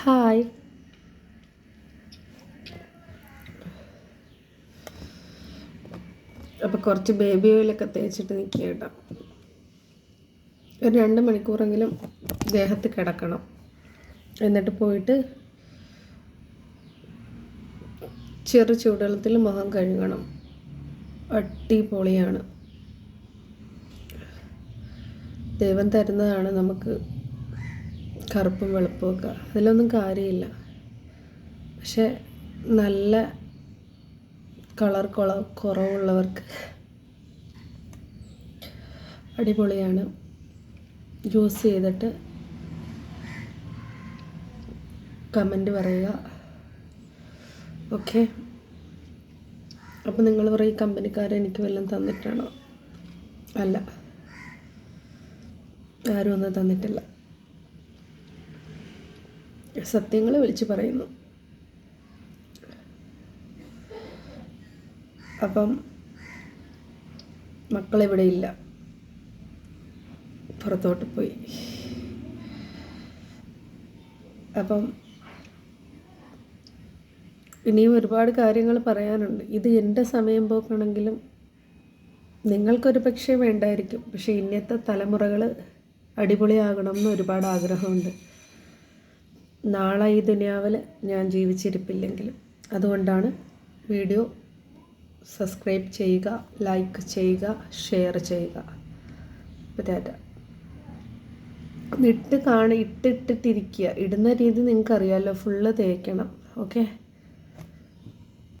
Hi അപ്പോൾ കുറച്ച് baby ഓയിലൊക്കെ തേച്ചിട്ട് നിൽക്കുക കേട്ടോ. ഒരു രണ്ട് മണിക്കൂറെങ്കിലും ദേഹത്ത് കിടക്കണം. എന്നിട്ട് പോയിട്ട് ചെറു ചൂടുവെള്ളത്തിൽ മുഖം കഴുകണം. അടിപൊളിയാണ്. ദൈവം തരുന്നതാണ് നമുക്ക് കറുപ്പും വെളുപ്പും ഒക്കെ. അതിലൊന്നും കാര്യമില്ല. പക്ഷെ നല്ല കളർ കുള കുറവുള്ളവർക്ക് അടിപൊളിയാണ്. യൂസ് ചെയ്തിട്ട് കമന്റ് പറയുക. ഓക്കെ. അപ്പോൾ നിങ്ങൾ പറയും കമ്പനിക്കാർ എനിക്ക് വല്ലതും തന്നിട്ടാണോ? അല്ല. ആരും ഒന്നും തന്നിട്ടില്ല. സത്യങ്ങൾ വിളിച്ച് പറയുന്നു. അപ്പം മക്കളിവിടെ ഇല്ല. പുറത്തോട്ട് പോയി. അപ്പം ഇനിയും ഒരുപാട് കാര്യങ്ങൾ പറയാനുണ്ട്. ഇത് എന്റെ സമയം പോക്കാണെങ്കിലും നിങ്ങൾക്കൊരു പക്ഷേ വേണ്ടായിരിക്കും. പക്ഷേ ഇന്നത്തെ തലമുറകൾ അടിപൊളിയാകണം എന്ന് ഒരുപാട് ആഗ്രഹമുണ്ട്. നാളെ ഈ ദുനിയാവിൽ ഞാൻ ജീവിച്ചിരിപ്പില്ലെങ്കിലും. അതുകൊണ്ടാണ് വീഡിയോ സബ്സ്ക്രൈബ് ചെയ്യുക ലൈക്ക് ചെയ്യുക ഷെയർ ചെയ്യുക. പറ്റാറ്റ ഇട്ട് കാണി ഇട്ടിട്ടിട്ടിരിക്കുക. ഇടുന്ന രീതി നിങ്ങൾക്കറിയാമല്ലോ ഫുള്ള് തേക്കണം. ഓക്കെ?